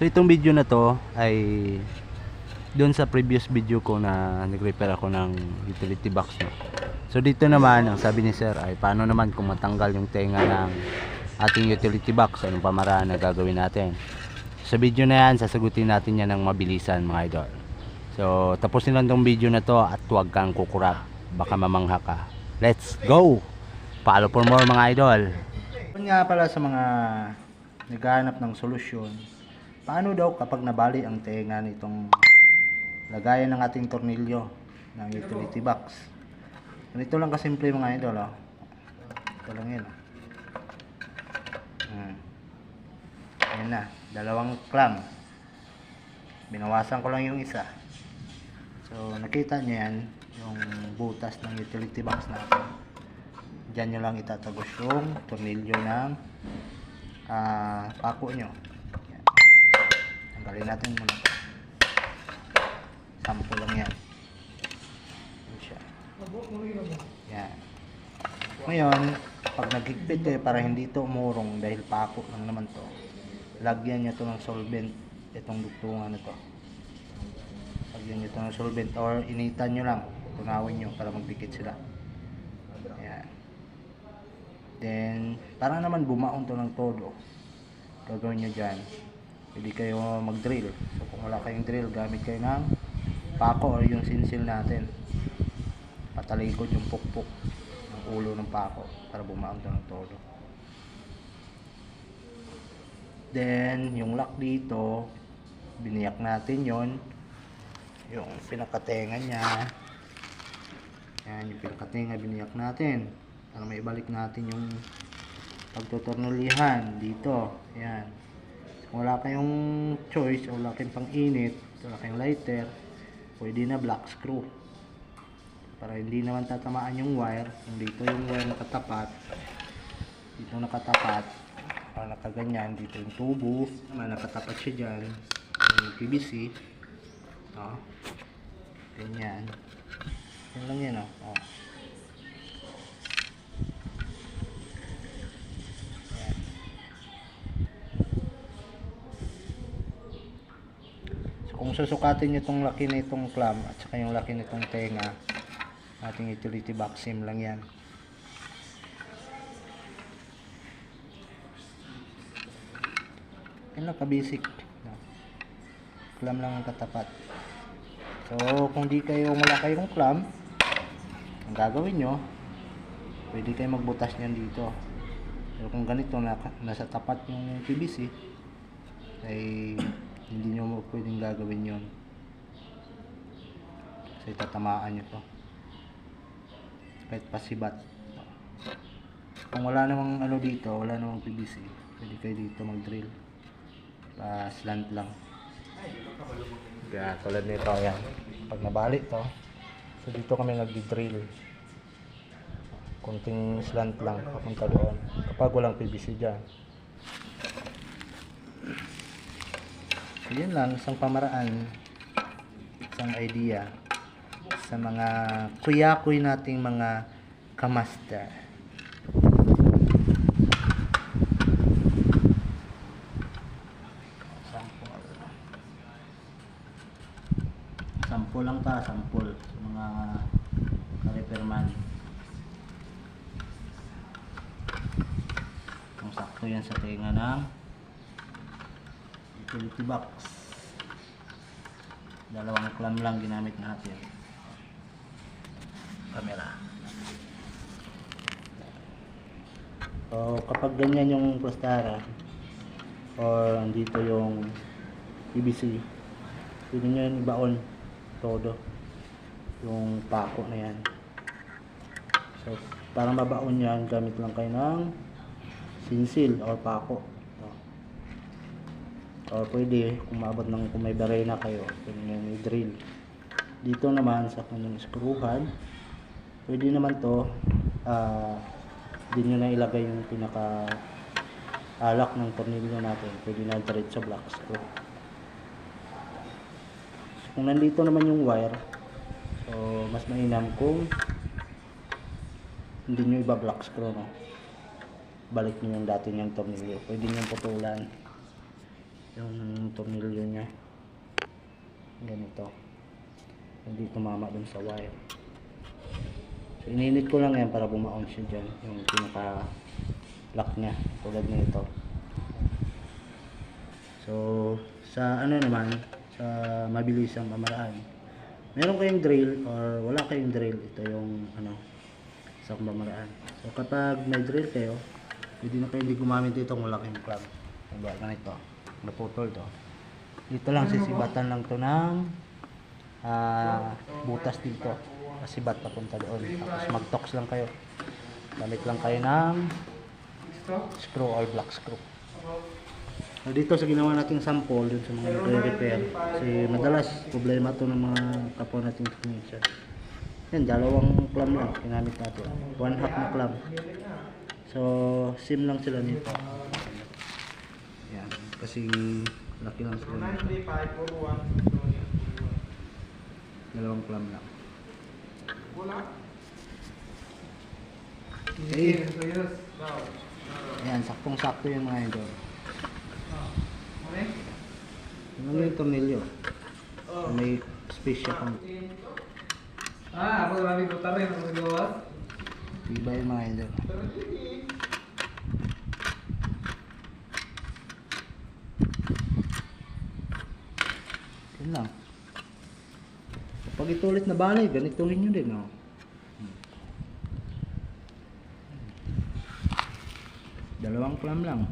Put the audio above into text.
So itong video na to ay doon sa previous video ko na nag-repair ako ng utility box no. So dito naman ang sabi ni sir ay paano naman kung matanggal yung tenga ng ating utility box anong pamaraan na gagawin natin. Sa video na yan sasagutin natin yan ng mabilisan mga idol. So tapusin lang tong video na to at huwag kang kukurap baka mamangha ka. Let's go! Follow for more mga idol. Yun nga pala sa mga naghahanap ng solusyon, paano daw kapag nabali ang tenga nitong lagayan ng ating tornilyo ng utility box? Ganito lang kasimple mga idol, oh. Ito lang yun, oh. Hmm. Ayan na, dalawang clamp. Binawasan ko lang yung isa. So, nakita nyo yan, yung butas ng utility box natin. Diyan nyo lang itatagos yung tornilyo ng ah, pako nyo. Yan. Tanggalin natin muna. to. Sample lang yan. Yan siya. Yan. Ngayon, pag naghigpit kayo para hindi to umurong dahil pako lang naman to, lagyan nyo to ng solvent itong dugtungan na to. Lagyan nyo to ng solvent or initan nyo lang. Tunawin nyo para magdikit sila. Ayan. Then, para naman bumaon to ng todo, gagawin nyo dyan, pwede kayo mag-drill. So, kung wala kayong drill, gamit kayo ng pako or yung sinsil natin. Patalikod yung pukpok ng ulo ng pako para bumaon to ng todo. Then, yung lock dito, biniyak natin yon yung pinakatenga niya yan yung pinakatenga biniyak natin para may balik natin yung pagtutornolihan dito yan wala kayong choice wala kayong pang init wala kayong lighter pwede na black screw para hindi naman tatamaan yung wire kung dito yung wire nakatapat dito nakatapat para nakaganyan dito yung tubo na nakatapat siya dyan yung PVC oh. ganyan yan lang yan oh. oh. Yan. So kung susukatin nyo itong laki na itong clamp at saka yung laki na itong tenga ating utility box sim lang yan. Yan lang ka-basic. No? clamp lang ang katapat. So kung di kayo wala kayong clamp ang gagawin nyo pwede kayo magbutas nyan dito. Pero kung ganito na, nasa tapat yung PVC ay hindi nyo mo pwedeng gagawin yon kasi tatamaan nyo to. Kahit pasibat kung wala namang ano dito wala namang PVC pwede kayo dito mag drill pa slant lang. Kaya tulad nito yan pag nabali to so dito kami nagdi-drill konting slant lang papunta doon. Kapag walang PVC dyan so yun lang isang pamaraan isang idea sa mga kuya-kuy nating mga kamaster. Sample. Sample lang ta sample. Sa mga ka-repairman kung sakto yan sa tenga ng utility box. Dalawang clamp lang ginamit natin. Camera. So kapag ganyan yung plastara or andito yung PVC pwede nyo yun ibaon todo yung pako na yan. So para mabaon yan gamit lang kayo ng sinsil or pako. Or pwede kung maabot ng kung may barena kayo nyo yung drill. Dito naman sa kanyang skruhan pwede naman to ah din nyo na ilagay yung pinaka alak ng tornilyo natin. Pwede na diretso black screw. So, kung nandito naman yung wire so mas mainam kung hindi nyo iba black screw no? Balik nyo yung dati niyang tornilyo. Pwede nyo putulan yung tornilyo niya. Ganito. Hindi tumama dun sa wire. So, ininit ko lang yan para bumaon siya dyan. Yung pinaka lock niya. Tulad nito. So, sa ano naman, sa mabilisang pamaraan. Meron kayong drill or wala kayong drill, ito yung ano, sa pamaraan. So, kapag may drill kayo, pwede na kayo hindi gumamit wala kayong plug. Diba, ganito. Naputol to. Dito lang, sisibatan lang to ng ah, butas dito. Kasibat papunta doon. Tapos mag-tox lang kayo. Gamit lang kayo ng screw or black screw. So, dito sa ginawa nating sample dun sa mga nagre-repair kasi madalas problema to ng mga kapwa nating technician. Yan, dalawang clamp lang ginamit natin. One half na clamp. So, sim lang sila nito. Yan, kasi laki lang sila nito. Dalawang clamp lang. Okay. Yan, saktong-sakto yung mga idol. Ano yung tornilyo? May space siya pang Ah, ako marami ko tarin ang nagawa. iba yung mga idol. Yun lang. Kapag ito ulit na balay, ganituhin nyo din, oh. Dalawang clam lang.